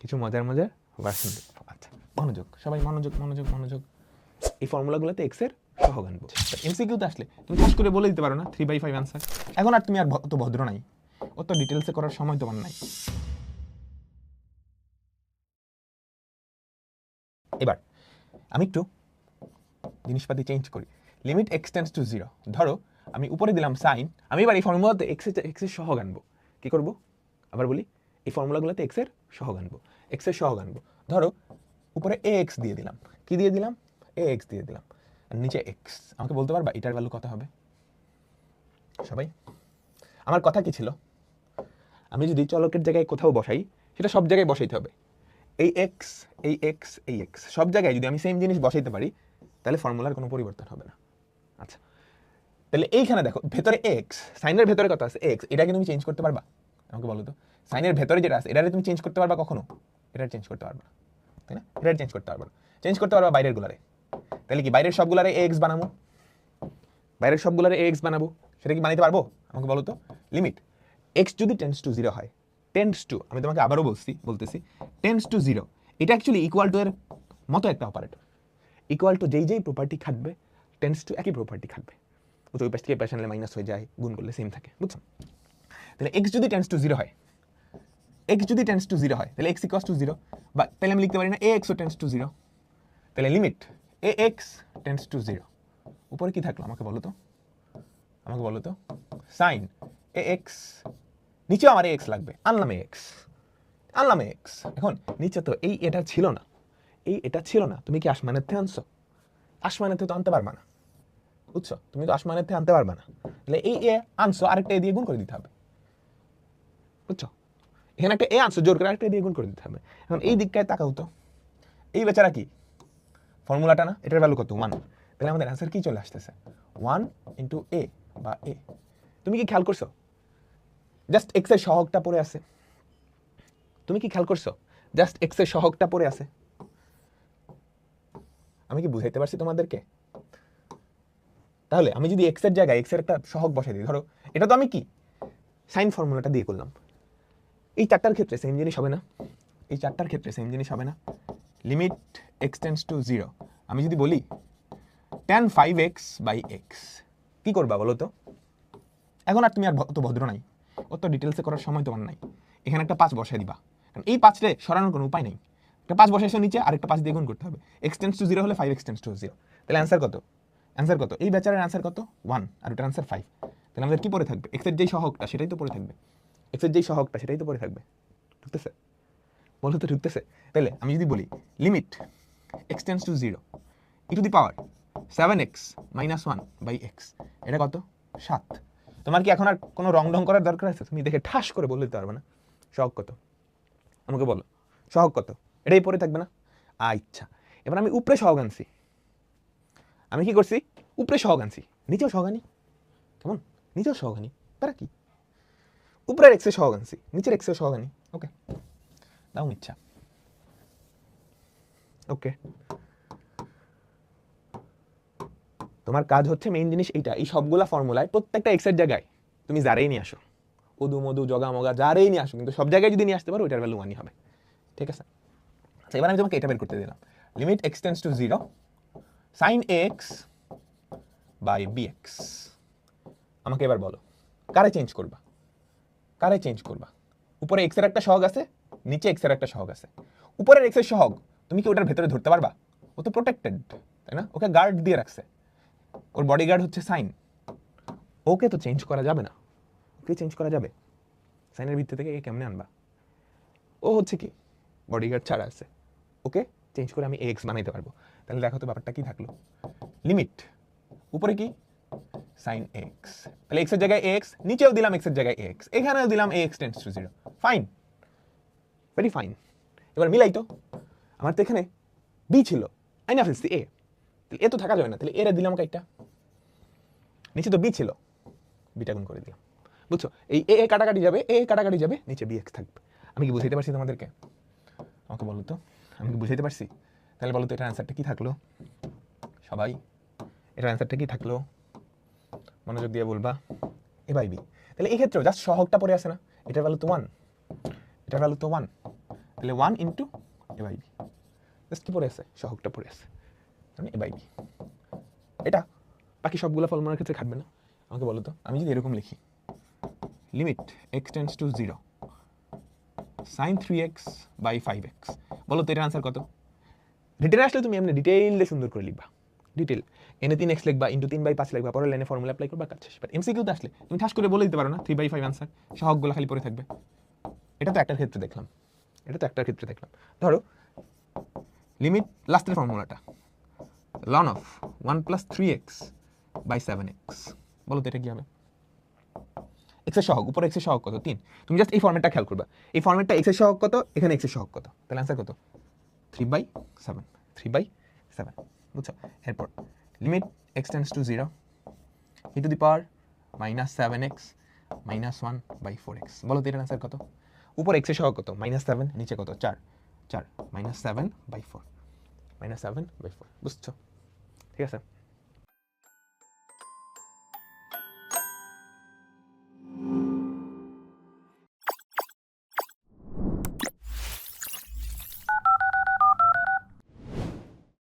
কিছু মজার মজার ভার্সন আচ্ছা মনোযোগ। সবাই মনোযোগ মনোযোগ মনোযোগ। এই ফর্মুলাগুলোতে এক্সের সহগ আনব এমসিকিউতে আসলে তুমি ঠাস করে বলে দিতে পারো না থ্রি বাই ফাইভ আনসার এখন আর তুমি আর অত ভদ্র নাই। অত ডিটেলসে করার সময় তোমার নাই। এবার, আমি একটু জিনিসপাতি চেঞ্জ করি। লিমিট এক্সটেন্স টু জিরো ধরো, আমি উপরে দিলাম সাইন আমি এবার এই ফর্মুলাতে এক্স এক্সের সহগ আনব কী করব? আবার বলি, এই ফর্মুলাগুলোতে এক্সের সহগ আনব এক্সের সহগ আনব ধরো, উপরে এ এক্স দিয়ে দিলাম। কি দিয়ে দিলাম? এ এক্স দিয়ে দিলাম। নিচে এক্স আমাকে বলতে পারবা এটার ভ্যালু কত হবে? সবাই? আমার কথা কি ছিল? আমি যদি চলকের জায়গায় কোথাও বসাই, সেটা সব জায়গায় বসাইতে হবে। এই এক্স এই এক্স এই এক্স সব জায়গায় যদি আমি সেম জিনিস বসাইতে পারি, তাহলে ফর্মুলার কোনো পরিবর্তন হবে না। আচ্ছা। তাহলে এইখানে দেখো, ভেতরে এক্স সাইনের ভেতরে কত আছে? এক্স এটা কি তুমি চেঞ্জ করতে পারবা। আমাকে বলো তো। সাইনের ভেতরে যেটা আছে, এটারে তুমি চেঞ্জ করতে পারবা কখনো? এটা চেঞ্জ করতে পারবা তাই না? এটা চেঞ্জ করতে পারবা চেঞ্জ করতে পারবা বাইরের গুলারে। তাহলে কি বাইরের সবগুলারে এক্স বানাবো? বাইরের সবগুলারে এক্স বানাবো? সেটা কি বানাইতে পারব? আমাকে বলো তো। লিমিট এক্স যদি টেন্স টু জিরো হয় টেন্স টু আমি তোমাকে আবারও বলছি, বলতেছি টেন্স টু জিরো এটা অ্যাকচুয়ালি ইকুয়াল টু এর মতো একটা অপারেটর ইকুয়াল টু যেই যেই প্রপার্টি খাটবে টেন্স টু একই প্রপার্টি খাটবে। ওই পাশ থেকে আনলে মাইনাস হয়ে যায়, গুণ করলে সেম থাকে, বুঝছ? তাহলে এক্স যদি টেন্স টু জিরো হয় এক্স যদি টেন্স টু জিরো হয়, তাহলে এক্স ইকস টু জিরো বা তাহলে আমি লিখতে পারি না এ এক্সও টেন্স টু জিরো তাহলে লিমিট এ এক্স টেন্স টু জিরো উপরে কি থাকল আমাকে বলো তো? আমাকে বলো তো? সাইন এ এক্স নিচেও আমার এ এক্স লাগবে, আনলাম এ এক্স আনলাম এক্স এখন নিচে তো এই এটা ছিল না, এই এটা ছিল না, তুমি কি আসমানের থেকে আনছো? আসমানের থেকে তো আনতে পারবা না, বুঝছ? তুমি তো আসমানের থেকে আনতে পারবা না, তাহলে এই এ আনছো, আরেকটা এ দিয়ে গুণ করে দিতে হবে, বুঝছ? এখানে একটা এ আনছো জোর করে আরেকটা এ দিয়ে গুণ করে দিতে হবে। এখন এই দিকটায় তাকাও তো। এই বেচারা কি? ফর্মুলাটা না? এটার ভ্যালু কত? ওয়ান তাহলে আমাদের অ্যান্সার কি চলে আসতেছে? ওয়ান ইন্টু এ বা এ তুমি কি খেয়াল করছ? জাস্ট এক্সের সহগটা পড়ে আছে। তুমি কি খেয়াল করছ? জাস্ট এক্সের সহগটা পড়ে আছে। আমি কি বুঝাইতে পারছি তোমাদেরকে? তাহলে আমি যদি এক্সের জায়গায় এক্সের একটা সহগ বসাই দিই, ধরো, এটা তো আমি কি? সাইন ফর্মুলাটা দিয়ে করলাম। এই চারটার ক্ষেত্রে সেম জিনিস হবে না। এই চারটার ক্ষেত্রে সেম জিনিস হবে না। লিমিট এক্সটেন্স টু জিরো আমি যদি বলি ten five x by x কী করবা বলো তো? এখন আর তুমি আর অত ভদ্র নাই। অত ডিটেলসে করার সময় তোমার নাই। এখানে একটা পাঁচ বসাই দিবা। কারণ এই পাঁচটা সরানোর কোনো উপায় নেই। একটা পাঁচ বসাইছো নিচে, আরেকটা পাঁচ দিয়ে গুণ করতে হবে। এক্সটেন্স টু জিরো হলে five x tends to zero তাহলে অ্যান্সার কত? অ্যান্সার কত? এই বেচারের অ্যান্সার কত? ওয়ান আর ওটার অ্যান্সার ফাইভ তাহলে আমাদের কি পড়ে থাকবে? এক্সের যেই সহগটা, সেটাই তো পড়ে থাকবে। এক্সের যেই সহগটা, সেটাই তো পড়ে থাকবে। ঢুকতেছে? বলো তো ঢুকতেছে? তাহলে আমি যদি বলি limit x tends to zero e to the power seven x minus one by x এটা কত? সাত। তোমার কি এখন আর কোনো রং ঢং করার দরকার আছে? তুমি দেখে ঠাস করে বলে দিতে পারবে না। সহগ কত? আমাকে বলো। সহগ কত? এটাই পরে থাকবে না? আচ্ছা এবার আমি উপরে সহগ আনছি। আমি কি করছি? উপরে সহগ আনছি। নিচেও সহগ আনি। কেমন? নিচেও সহগ আনি। তারা কি? উপরের এক্সের সহগ আনছি, নিচের এক্সের সহগ আনি। ওকে দাও ইচ্ছা ওকে তোমার কাজ হচ্ছে মেইন জিনিস এইটা, এই সবগুলা ফর্মুলায় প্রত্যেকটা এক্সের জায়গায় তুমি যারাই নিয়ে আসো। উদু মধু জগা মগা যারাই নিয়ে আসো, কিন্তু সব জায়গায় যদি নিয়ে আসতে পারো, ওইটার ভ্যালু ওয়ানই হবে। ঠিক আছে? আচ্ছা এবার আমি তোমাকে এটা বের করতে দিলাম। Limit x tends to zero sine x by b x আমাকে এবার বলো, কারে চেঞ্জ করবা? কারে চেঞ্জ করবা? উপরে এক্সের একটা সহগ আছে, নিচে এক্সের একটা সহগ আছে। উপরের এক্সের সহগ, তুমি কি ওটার ভেতরে ধরতে পারবা? ও তো প্রোটেক্টেড তাই না? ওকে গার্ড দিয়ে রাখছে। ওর বডি গার্ড হচ্ছে সাইন ওকে তো চেঞ্জ করা যাবে না। ওকে চেঞ্জ করা যাবে। সাইনের ভিত্তি থেকে কেমনে আনবা? ও হচ্ছে কি? বডি গার্ড ছাড়া আছে। ওকে চেঞ্জ করে আমি এক্স বানাইতে পারব। তাহলে দেখো তো ব্যাপারটা কি থাকল। লিমিট উপরে কি? সাইন এক্স তাহলে এক্সের জায়গায় এক্স নিচেও দিলাম এক্সের জায়গায় এক্স এখানেও দিলাম x tends to zero fine very fine এবার মিলাই তো। আমার তো এখানে বি ছিল। আইনা ফেলছি এ তাহলে এ তো থাকা যাবে না। তাহলে এরা দিলাম একটা নিচে তো বি ছিল। বিটা গুণ করে দিলাম। বুঝছ? এই এ কাটাকাটি যাবে এ কাটাকাটি যাবে, নিচে বি এক্স থাকবে। আমি কি বুঝাইতে পারছি তোমাদেরকে? আমাকে বলো তো। আমি কি বুঝাইতে পারছি? তাহলে বলো তো, এটার অ্যান্সারটা কি থাকল? সবাই, এটার অ্যান্সারটা কি থাকল? মনোযোগ দিয়ে বলবা? এ বাই বি তাহলে এই ক্ষেত্রেও জাস্ট সহগটা পড়ে আছে না? এটার ভ্যালু তো ওয়ান এটার ভ্যালু তো ওয়ান তাহলে one into a by b just কি পড়ে আছে? সহগটা পড়ে আছে। মানে এ বাই বি এটা বাকি সবগুলো ফর্মুলার ক্ষেত্রে খাটবে না। আমাকে বলো তো, আমি যদি এরকম লিখি। Limit x tends to zero sine three x by five x বলো তো এটার আনসার কত? রিটেন আসলে তুমি এমনি ডিটেইলে সুন্দর করে লিখবা। ডিটেল এনে তিন এক্স লিখবা ইন্টু তিন বাই পাঁচ লিখবা পরে লাইনে ফর্মুলা অ্যাপ্লাই করবা, কাজ শেষ। বাট এমসিকিউতে আসলে তুমি ঠাস করে বলে দিতে পারো না থ্রি বাই ফাইভ আনসার সহগগুলো খালি পড়ে থাকবে। এটা তো একটার ক্ষেত্রে দেখলাম। এটা তো একটার ক্ষেত্রে দেখলাম। ধরো লিমিট লাস্টের ফর্মুলাটা ln of one plus three x by seven x বলো তো এটা কী হবে? এক্সের সহগ, উপরে এক্সের সহগ কত? তিন। তুমি জাস্ট এই ফর্মেটটা খেয়াল করবা। এই ফর্মেটটা এক্সের সহগ কত? এখানে এক্সের সহগ কত? তাহলে অ্যান্সার কত? Three by seven three by seven বুঝছ? এরপর limit x tends to zero e to the power minus seven x minus one by four x বলো তো এটা আনসার কত? উপর এক্সের সহ কত? মাইনাস সেভেন নিচে কত? চার। চার minus seven by four minus seven by four বুঝছ? ঠিক আছে?